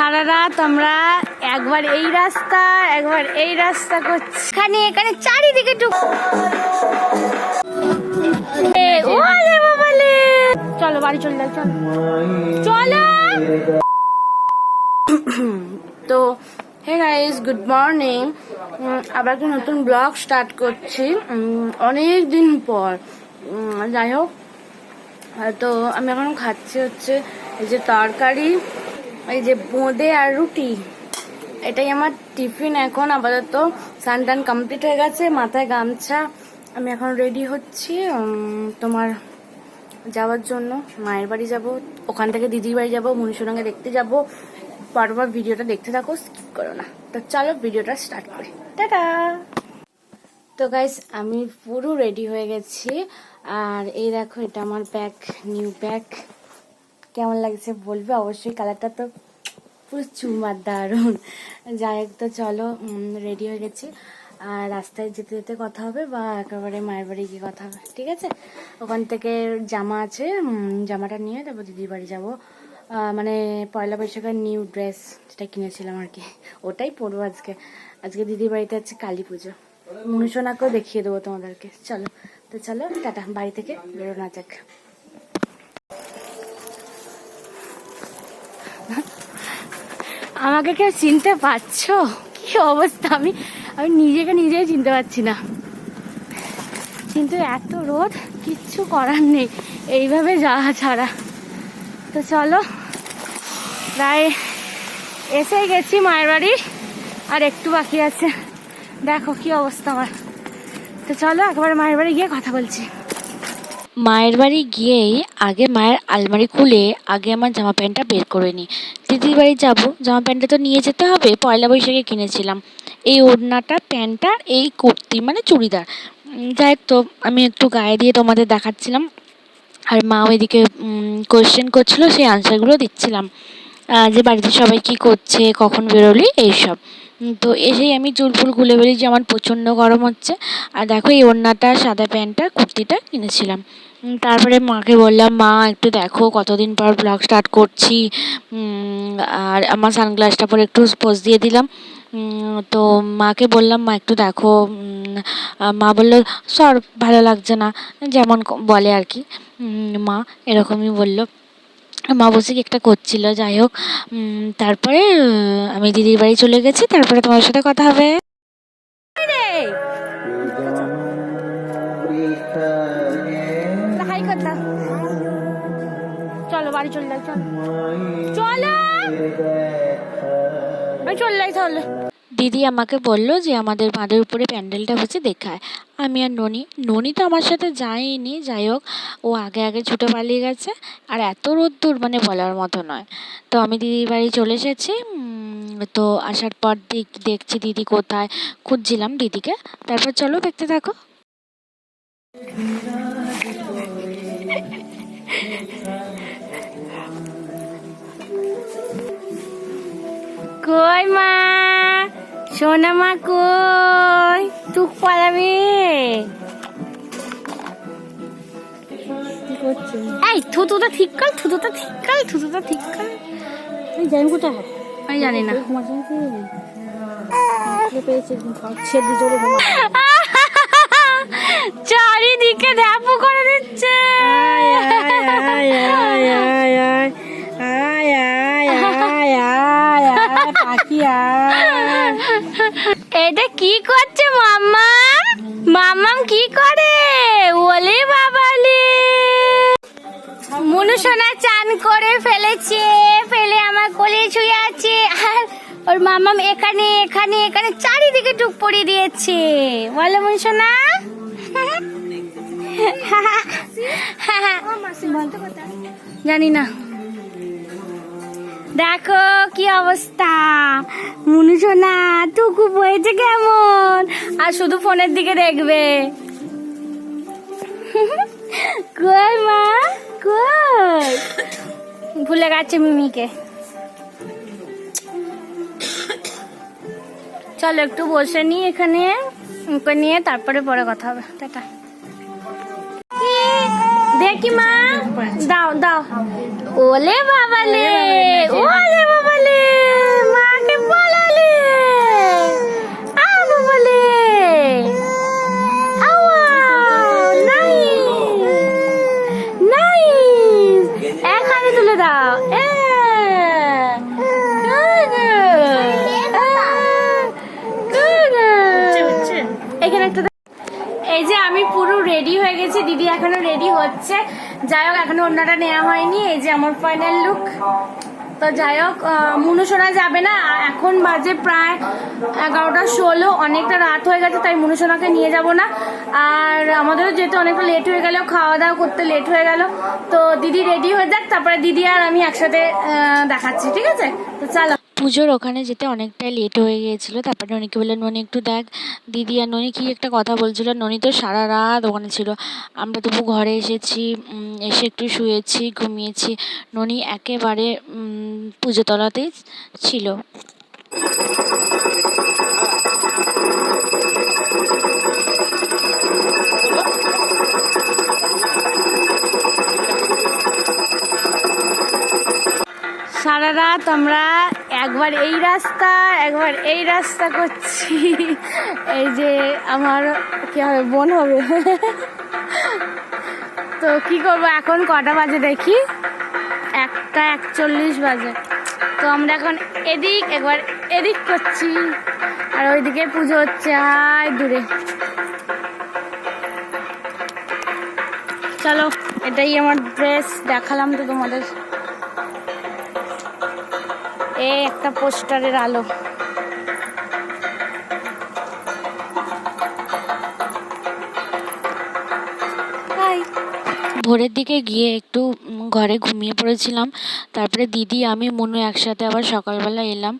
সারা রাত আমরা একবার এই রাস্তা, একবার এই রাস্তা করছি। এখানে এখানে চারিদিকে টুক চলো, বাড়ি চলে যাই, চলো। চলো। তো হে গাইস গুড মর্নিং আবার একটা নতুন ব্লগ স্টার্ট করছি। অনেক দিন পর। যাই হোক। তো, আমি এখন খাচ্ছি হচ্ছে এই যে তরকারি। এই যে বোঁদে আর রুটি, এটাই আমার টিফিন এখন আপাতত। স্নান টান কমপ্লিট হয়ে গেছে, মাথায় গামছা। আমি এখন রেডি হচ্ছি তোমার যাওয়ার জন্য। মায়ের বাড়ি যাব, ওখান থেকে দিদির বাড়ি যাব মনীষুরাঙ্গে দেখতে যাব। পরপর ভিডিওটা দেখতে থাকো স্কিপ করো না। তো চলো ভিডিওটা স্টার্ট করি। টাটা! তো গাইস আমি পুরো রেডি হয়ে গেছি। আর এই দেখো, এটা আমার ব্যাগ নিউ ব্যাগ কেমন লাগছে বলবে? অবশ্যই কালারটা তো চুমার দারুণ যাই হোক তো চলো রেডি হয়ে গেছি। আর রাস্তায় যেতে যেতে কথা হবে বা একেবারে মায়ের বাড়ি গিয়ে কথা হবে, ঠিক আছে? ওখান থেকে জামা আছে জামাটা নিয়ে তারপর দিদির বাড়ি যাব। মানে পয়লা বৈশাখের নিউ ড্রেস যেটা কিনেছিলাম আর কি, ওটাই পরবো আজকে। আজকে দিদির বাড়িতে আছে কালী পুজো। মনুষনাকেও দেখিয়ে দেবো তোমাদেরকে। চলো, তো চলো, টাটা, বাড়ি থেকে বেরোনা যাক। আমাকে কেউ চিনতে পারছ? কি অবস্থা? আমি আমি নিজেকে নিজেই চিনতে পারছি না। কিন্তু এত রোদ, কিচ্ছু করার নেই। এইভাবে যাওয়া ছাড়া। তো চলো, প্রায় এসে গেছি মায়ের বাড়ি, আর একটু বাকি আছে। দেখো কি অবস্থা আমার। তো চলো, একবার মায়ের বাড়ি গিয়ে কথা বলছি। মায়ের বাড়ি গিয়েই আগে মায়ের আলমারি খুলে আগে আমার জামা প্যান্টটা বের করে নিই। দিদির বাড়ি যাব, জামা প্যান্টটা তো নিয়ে যেতে হবে, পয়লা বৈশাখে কিনেছিলাম। এই ওড়নাটা, প্যান্টটা, এই কুর্তি মানে চুড়িদার। যাই তো, আমি একটু গায়ে দিয়ে তোমাদের দেখাচ্ছিলাম। আর মা ওইদিকে কোয়েশ্চেন করছিল, সেই আনসারগুলো দিচ্ছিলাম। যে বাড়িতে সবাই কী করছে, কখন বেরোলি, এইসব। তো এসেই আমি চুল ফুল খুলে বলি যে আমার প্রচণ্ড গরম হচ্ছে। আর দেখো এই ওড়নাটা, সাদা প্যান্টটা, কুর্তিটা কিনেছিলাম। তারপরে মাকে বললাম, মা, একটু দেখো কতদিন পর ব্লগ স্টার্ট করছি। আর আমার সানগ্লাসটা পরে একটু পোজ দিয়ে দিলাম। তো মাকে বললাম, মা, একটু দেখো। মা বলল, সর, ভালো লাগছে না। যেমন বলে আর কি। মা এরকমই বলল। মা বসে একটা করছিল, যাই হোক। তারপরে, আমি দিদির বাড়ি চলে গেছি। তারপরে তোমার সাথে কথা হবে। বাড়ি চলে যাই, চলো। চলো। আমি চলে যাই তাহলে দিদি আমাকে বলল যে আমাদের বাঁধের উপরে প্যান্ডেলটা হচ্ছে দেখায়। আমি আর ননি ননি তো আমার সাথে যায়নি, যাই হোক, ও আগে আগে ছুটে পালিয়ে গেছে। আর এত রোদ্দুর মানে বলার মতো নয়। তো আমি দিদির বাড়ি চলে এসেছি। তো আসার পর দেখ- দেখছি দিদি কোথায়। খুঁজছিলাম দিদিকে। তারপর চলো দেখতে থাকো। কই মা? সোনা মা কই? তুক পালাবি এই থুতুটা ঠিক কর থুতুটা ঠিক কর থুতুটা ঠিক কর। আমি জানি কোথায়? আমি জানি না। চারিদিকে ধ্যাপু করে দিচ্ছে। এটা কি করছে মাম্মাম? মাম্মাম কি করে? ওলে বাবালে। মনু সোনা চান করে ফেলেছে ফেলে আমার কোলে শুয়ে আছে। আর ওর মামাম এখানে এখানে এখানে চারিদিকে টুক পড়িয়ে দিয়েছে। বলো মনু সোনা জানি না। দেখো কি অবস্থা। মনু সোনা টুকু বয়েছে কেমন? আর শুধু ফোনের দিকে দেখবে। কই মা? কই? ভুলে গেছে মিমিকে। চলো একটু বসে নি এখানে। ওকে নিয়ে তারপরে পরে কথা হবে। টাটা। দেখি মা। দাও দাও। ওলে বাবালে ওলে বাবালে এখনও রেডি হচ্ছে। যাই হোক এখনও অন্যটা নেওয়া হয়নি। এই যে আমার ফাইনাল লুক তো যাই হোক আহ, মুনুসোনা যাবে না। এখন বাজে প্রায় এগারোটা ষোলো। অনেকটা রাত হয়ে গেছে তাই মুনুসোনাকে নিয়ে যাব না। আর আমাদেরও যেহেতু অনেকটা লেট হয়ে গেল খাওয়া দাওয়া করতে লেট হয়ে গেল। তো দিদি রেডি হয়ে যাক তারপরে দিদি আর আমি একসাথে দেখাচ্ছি ঠিক আছে? তো চলো। পুজোর ওখানে যেতে অনেকটাই লেট হয়ে গিয়েছিল। তারপরে ননিকে বললেন ননি একটু দেখ, দিদি আর ননি কি একটা কথা বলছিল। ননি তো সারা রাত ওখানে ছিল। আমরা তবু ঘরে এসেছি এসে একটু শুয়েছি, ঘুমিয়েছি। ননি একেবারে পুজোতলাতেই ছিল। সারা রাত আমরা একবার এই রাস্তা, একবার এই রাস্তা করছি। এই যে আমার কি হবে, বোন হবে। তো কি করব, এখন কটা বাজে দেখি? একটা একচল্লিশ বাজে। তো আমরা এখন এদিক, একবার এদিক করছি। আর ওইদিকে পুজো হচ্ছে, হাই, দূরে। চলো, এটাই আমার ড্রেস দেখালাম তো তোমাদের। এই একটা পোস্টারের আলো। ভোরের দিকে গিয়ে একটু ঘরে ঘুমিয়ে পড়েছিলাম। তারপরে দিদি, আমি, মনু একসাথে আবার সকালবেলা এলাম।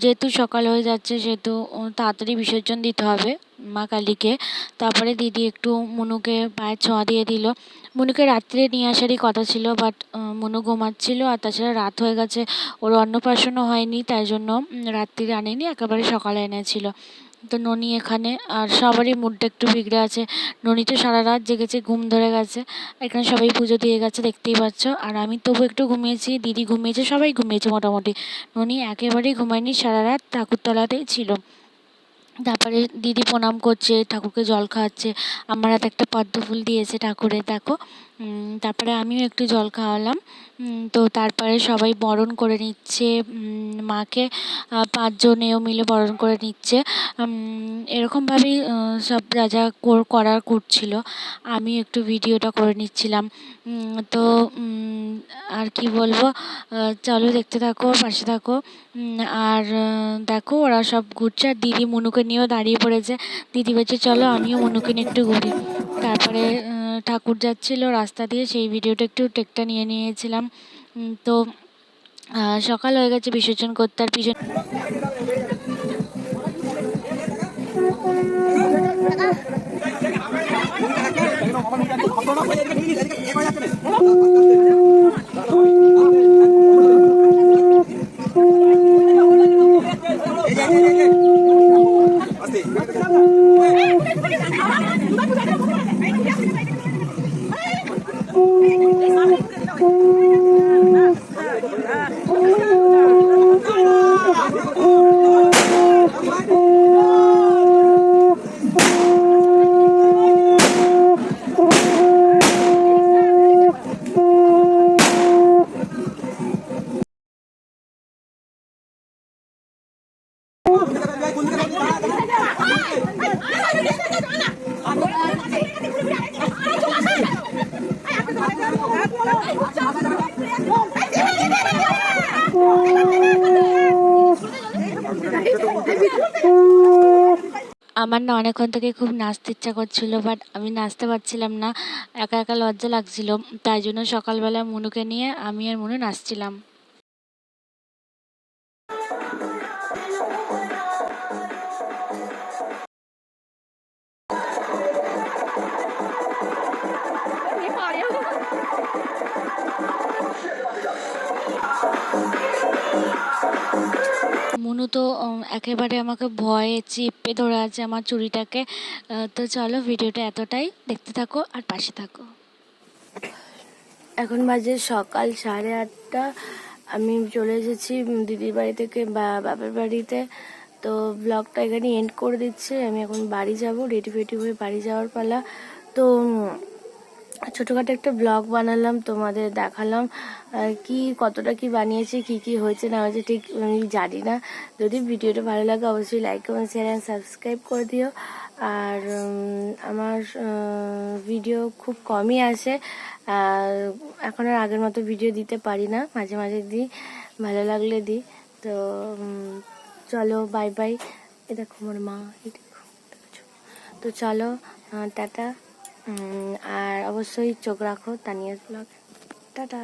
যেহেতু সকাল হয়ে যাচ্ছে, সেহেতু তাড়াতাড়ি বিসর্জন দিতে হবে। মা কালীকে। তারপরে দিদি একটু মনুকে পায়ের ছোঁয়া দিয়ে দিল। মনুকে রাত্রে নিয়ে আসারই কথা ছিল বাট মনু ঘুমাচ্ছিল আর তাছাড়া রাত হয়ে গেছে। ওর অন্নপ্রাশনও হয়নি তাই জন্য উম, রাত্রিরে আনেনি একেবারে সকালে এনেছিল। তো ননি এখানে আর সবারই মুডটা একটু বিগড়ে আছে। ননি তো সারা রাত জেগেছে ঘুম ধরে গেছে। এখানে সবাই পুজো দিয়ে গেছে দেখতেই পাচ্ছ। আর আমি তবু একটু ঘুমিয়েছি দিদি ঘুমিয়েছে সবাই ঘুমিয়েছে মোটামুটি। ননি একেবারেই ঘুমায়নি সারা রাত ঠাকুরতলাতেই ছিল। তারপরে দিদি প্রণাম করছে, ঠাকুরকে জল খাওয়াচ্ছে। আমার হাতে একটা পদ্ম ফুল দিয়েছে ঠাকুরের, দেখো। তারপরে আমিও একটু জল খাওয়ালাম। তো তারপরে সবাই বরণ করে নিচ্ছে। মাকে পাঁচজনেও মিলে বরণ করে নিচ্ছে। এরকমভাবেই সব যা যা কর- করার করছিল আমি একটু ভিডিওটা করে নিচ্ছিলাম। তো আর কি বলব? চলো দেখতে থাকো, পাশে থাকো। আর দেখো, ওরা সব ঘুরছে। আর দিদি মনুকে নিয়েও দাঁড়িয়ে পড়েছে। দিদি বলছে, চলো, আমিও মনুকে নিয়ে একটু ঘুরি। তারপরে ঠাকুর যাচ্ছিল রাস্তা দিয়ে, সেই ভিডিওটা একটু টেকটা নিয়ে নিয়েছিলাম। তো সকাল হয়ে গেছে বিসর্জন করতে আর পিছন আমার না অনেকক্ষণ থেকে খুব নাচতে ইচ্ছা করছিল বাট আমি নাচতে পারছিলাম না। একা একা লজ্জা লাগছিল, তাই জন্য সকালবেলা মনুকে নিয়ে আমি আর মনু নাচছিলাম। মনু তো একেবারে আমাকে ভয়ে চেপে ধরে আছে আমার চুরিটাকে তো চলো ভিডিওটা এতটাই। দেখতে থাকো আর পাশে থাকো। এখন বাজে সকাল সাড়ে আটটা। আমি চলে এসেছি দিদির বাড়ি থেকে বা, বাপের বাড়িতে। তো ব্লগটা এখানে এন্ড করে দিচ্ছে। আমি এখন বাড়ি যাব রেডি ফেডি হয়ে বাড়ি যাওয়ার পালা। তো ছোটোখাটো একটা ব্লগ বানালাম, তোমাদের দেখালাম কি, কতটা কি বানিয়েছি, কি কি হয়েছে না হয়েছে, ঠিক আমি জানি না। যদি ভিডিওটা ভালো লাগে, অবশ্যই like comment share and subscribe করে দিও। আর আমার ভিডিও খুব কমই আসে। আর এখন আর আগের মতো ভিডিও দিতে পারি না, মাঝে মাঝে দিই, ভালো লাগলে দিই। তো চলো বাই বাই এ দেখো আমার মা? তো চলো টাটা। আর অবশ্যই চোখ রাখো তানিয়াস ব্লগ টাটা!